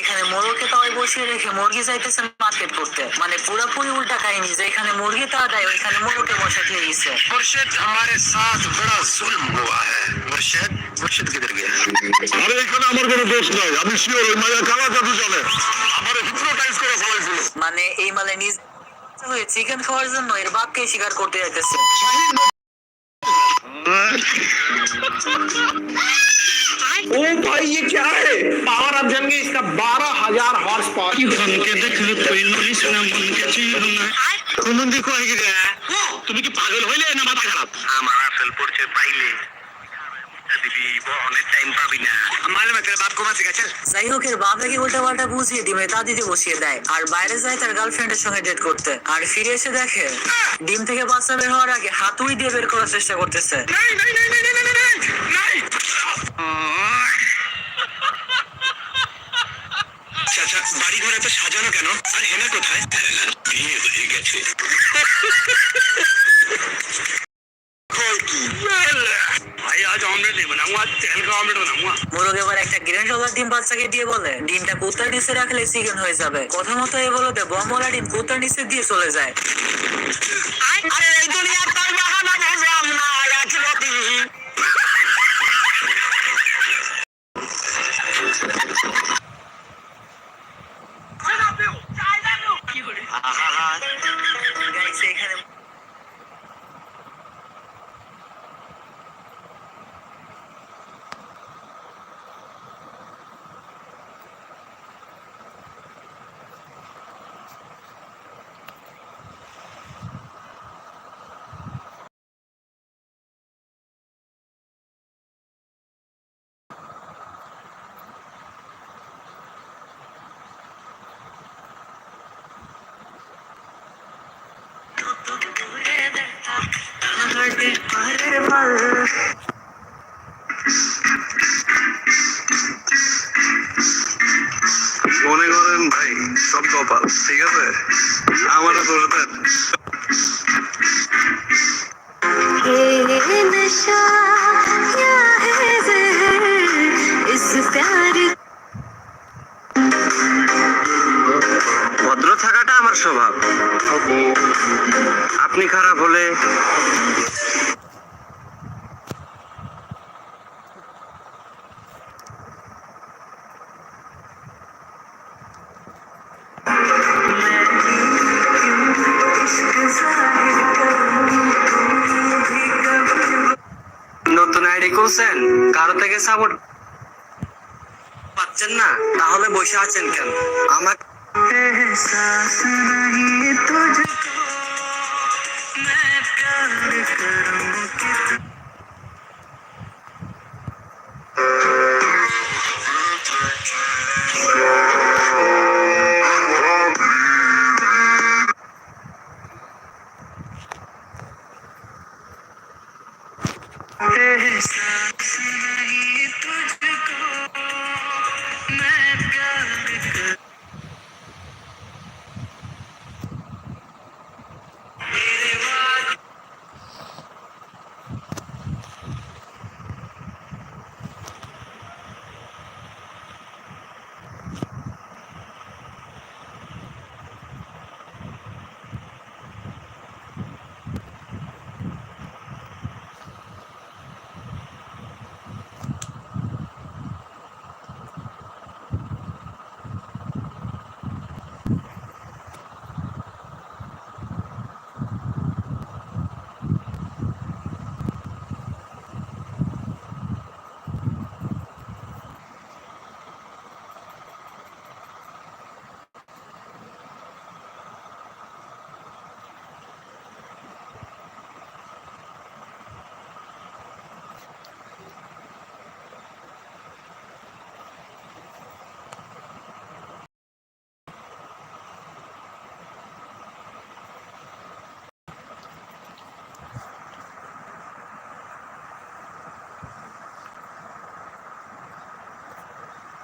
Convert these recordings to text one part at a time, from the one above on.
এখানে মোরগকে তাই বসিয়ে রেখে মুরগি চাইতেছেন মুর্শেদ করতে। মানে পুরোপুরি উল্টা কাহিনী যেখানে মুরগি তা দেয় ওইখানে মোরকে বসে দিয়ে দিয়েছে মুর্শেদ আমারে সাথ বড় জুলম হুয়া হ্যায় মুর্শেদ মুর্শেদ কিদার গিয়া আরে এখানে আমার কোনো দোষ নাই আমি শিওর ওই মায়া কালা জাদু জানে। আমারে হিপনোটাইজ করে ফেলাইছিল মানে এই মালে নিজ হয়ে চিকেন খাওয়ার জন্য এর বাপকে শিকার করতে যাইতেছে। কি ফোনকে দেখলে কইল নিস না মনকে চিনল না। কোন দিক হয়ে গেছে তুমি কি পাগল হইলে না মাথা খারাপ? আমার আসল পরিচয় পাইলে। তা দিতে বসিয়ে দেয়। আর বাইরে যায় তার গার্লফ্রেন্ডের সঙ্গে করতে। আর ফিরে এসে দেখে ডিম থেকে বাচ্চা বের হওয়ার আগে হাতুড়ি দিয়ে বের করার চেষ্টা করতেছে। চাচা বাড়ি ঘর এত সাজানো কেন? আর হেনা কোথায়? বিয়ে হয়ে গেছে। মোরগ একটা গ্রেন ডলার ডিম বাচ্চাকে দিয়ে বলে ডিমটা কুত্তার নিচে রাখলে চিকেন হয়ে যাবে। কথা মতো এই বলতে বমলা ডিম কুত্তার নিচে দিয়ে চলে যায়। আরে এই দুনিয়ার তার বাহানা বুঝলাম না একরতি মনে করেন ভাই সব কপাল ঠিক আছে? আমার করে দেন। আমার স্বভাব। আপনি খারাপ হলে নতুন আইডি খুলছেন, কারও থেকে সাপোর্ট পাচ্ছেন না, তাহলে বসে আছেন কেন? আমার एहसास नहीं तुझको। मैं प्यार करूँ कितना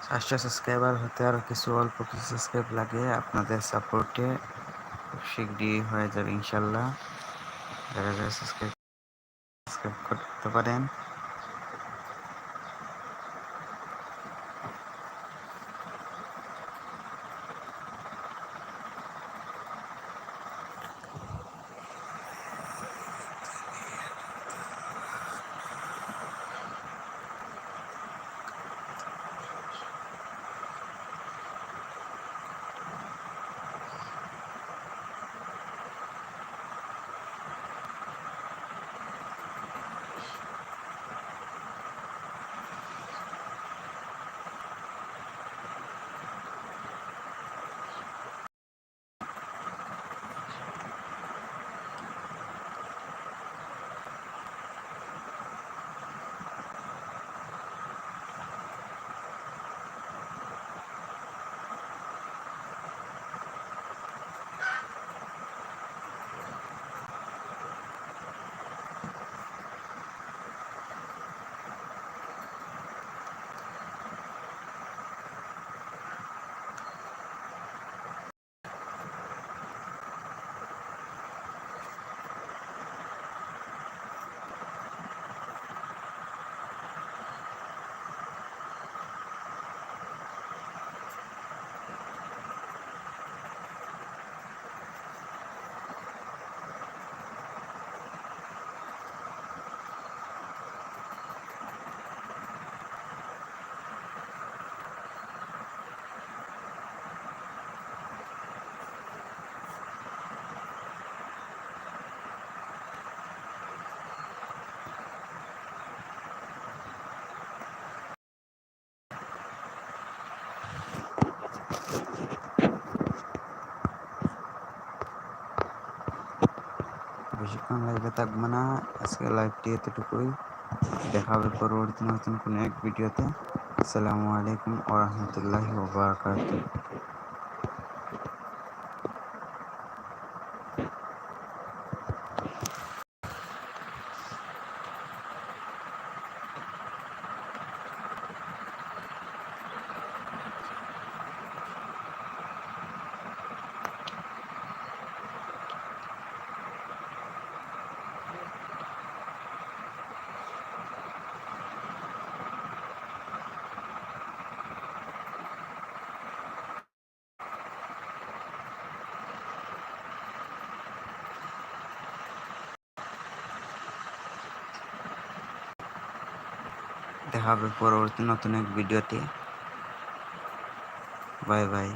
চারশো সাবস্ক্রাইবার হতে আরও কিছু অল্প কিছু সাবস্ক্রাইব লাগে, আপনাদের সাপোর্টে খুব শীঘ্রই হয়ে যাবে ইনশাল্লাহ। যারা যারা সাবস্ক্রাইব সাবস্ক্রাইব করতে পারেন বেশিক্ষণ লাইভে থাকব না। আজকে লাইভটি এতটুকুই। দেখা হবে পরবর্তী নতুন কোনো এক ভিডিওতে আসসালামু আলাইকুম ওরহমতুল্লাহি ওবরাকাতুহ দেখা হবে পরবর্তী নতুন এক ভিডিওতে। Bye bye.